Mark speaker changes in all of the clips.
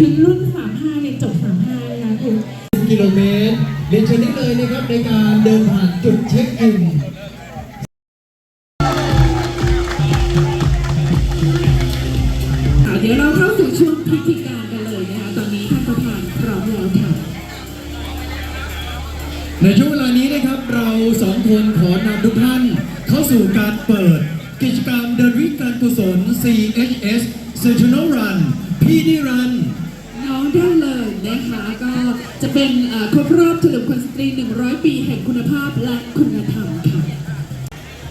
Speaker 1: ถึงรุ่น35เนี่
Speaker 2: ยจบ35นะคะคุณ
Speaker 1: กิโลเมตรเรียนเชิญได้เลยนะครับในการเดินผ่านจุดเช็คอิน
Speaker 2: เดี๋ยวเราเข้าสู่ช่วงพิธีการกันเลยนะคะตอนนี้ท่านประธานพร้อมแล้วค่ะ
Speaker 1: ในช่วงเวลานี้นะครับเราสองคนขอนำทุกท่านเข้าสู่การเปิด กิจกรรมเดินวิ่งการกุศล CHS Central Run พี่นิรัน
Speaker 2: เป็นเอ่อครบรอบเฉลิมขวัญสตรี 100 ปีแห่งคุณภาพและคุณธรรมค่ะ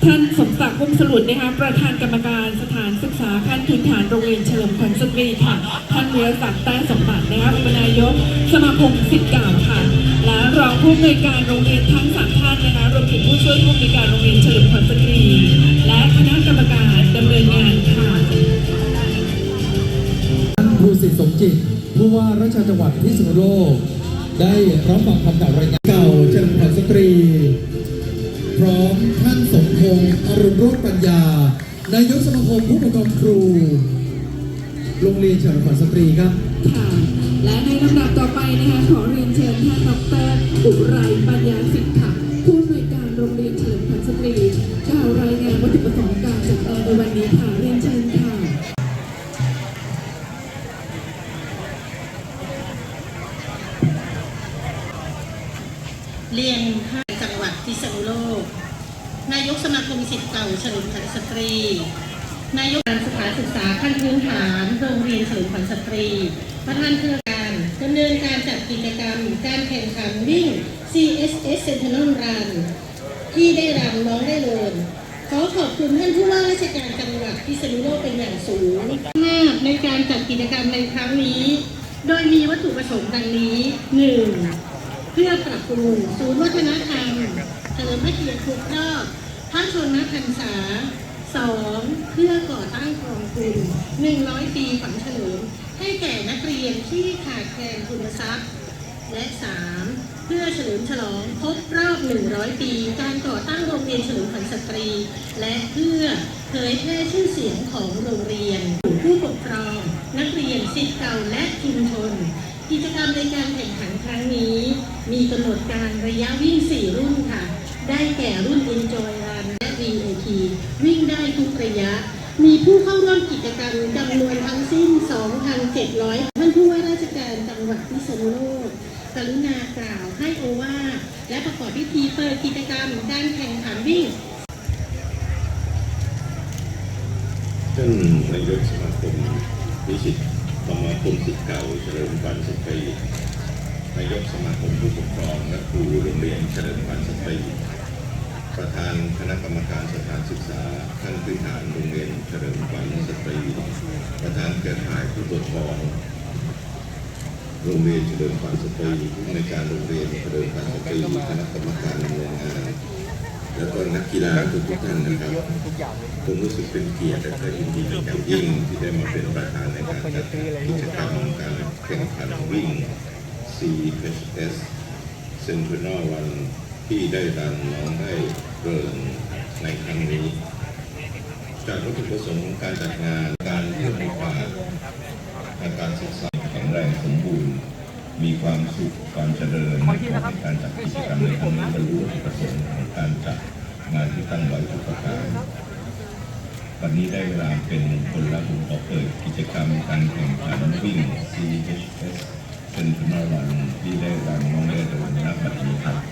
Speaker 2: ท่านสมศักดิ์พุ่มสลุดนะคะประธานกรรมการสถานศึกษาขั้นพื้นฐานโรงเรียนเฉลิมขวัญสตรีค่ะ ท่านเวีรศักดิ์แต้สมบัตินะคะอุปนายกสมาคมศิษย์เก่าค่ะ และรองผู้อำนวยการโรงเรียนทั้งสามท่านนะคะรวมถึงผู้ช่วยผู้อำนวยการโรงเรียนเฉลิมขวัญสตรี และคณะกรรมการดำเนินงานค่ะ
Speaker 1: ท่านภูสิทธิ์สมจิตผู้ว่าราชการจังหวัดพิษณุโลก ได้รับฟังคำกล่าวรายงานเก่าเฉลิมขวัญสตรี พร้อมท่านสมพงษ์อรุณรุ่งปัญญา นายกสมาคมผู้ปกครองครู โรงเรียนเฉลิมขวัญสตรีครับ
Speaker 2: ค่ะ และในลำดับต่อไปนะคะขอเรียนเชิญท่านดรอุไรปัญญาสิท เรียน
Speaker 3: ห้าจังหวัดพิษณุโลก นายกสมาคมศิษย์เก่าเฉลิมขวัญสตรี นายกการสถานศึกษาขั้นพื้นฐานโรงเรียนเฉลิมขวัญสตรี ประธานเครือการดำเนินการจัดกิจกรรม การแข่งขันวิ่ง CSS Sentinel Run ที่ได้รำน้องได้เลินขอขอบคุณท่านผู้ว่าราชการจังหวัดพิษณุโลกเป็นอย่างสูงมากในการจัดกิจกรรมในครั้งนี้ โดยมีวัตถุประสงค์ดังนี้ 1. เพื่อปรับปรุงศูนย์วัฒนธรรมเฉลิมพระเกียรติครบรอบพระชนมพรรษา 2. เพื่อก่อตั้งกองทุน100 ปีฝังเฉลิม ให้แก่นักเรียนที่ขาดแคลนทุนทรัพย์ และ 3. เพื่อเฉลิมฉลองครบรอบ 100 ปี การก่อตั้งโรงเรียนเฉลิมขวัญสตรี และเพื่อเผยแพร่ชื่อเสียงของโรงเรียน ผู้ปกครอง นักเรียนศิษย์เก่าและชุมชน กิจกรรมในการแข่งขันครั้งนี้ มีกำหนดการระยะวิ่ง 4 รุ่นค่ะ ได้แก่รุ่น Enjoy Run และ VAT วิ่งได้ทุกระยะ มีผู้เข้าร่วมกิจกรรมจำนวนทั้งสิ้น 2,700 ท่านผู้ว่าราชการจังหวัดพิษณุโลกกรุณากล่าวให้โอวาและประกอบพิธีเปิดกิจกรรมการแข่งขันวิ่ง
Speaker 4: ท่านนายกสมาคมนิสิตสมาคมศิษย์เก่าเฉลิมขวัญสตรี นายกสมาคมผู้ปกครองและครูโรงเรียนเฉลิมขวัญสตรีประธานคณะกรรมการสถานศึกษาขั้นพื้นฐานโรงเรียนเฉลิมขวัญสตรีประธานเครือข่ายผู้ปกครองโรงเรียนเฉลิมขวัญสตรีผู้ในการโรงเรียนเฉลิมขวัญสตรีคณะกรรมการดำเนินงานแล้วก็นักกีฬาทุกทุกท่านนะครับผมรู้สึกเป็นเกียรติและก็ยินดีอย่างยิ่งที่ได้มาเป็นประธานในการจัดกิจกรรมการแข่งขันวิ่ง CHS Centennial Run ที่ได้ดันน้องได้เริงในครั้งนี้ จากวัตถุประสงค์ของการจัดงานการเพิ่มโอกาสทางการศึกษาแข็งแรงสมบูรณ์ มีความสุขความเจริญในการจัดกิจกรรมในครั้งนี้บรรลุวัตถุประสงค์ของการจัดงานที่ตั้งไว้ทุกประการวันนี้ได้เวลาเป็นคนละผมขอเปิดกิจกรรมการแข่งขันวิ่ง CHS เป็นพนรันที่ได้รันน้องได้โดนนับบนี้ครับ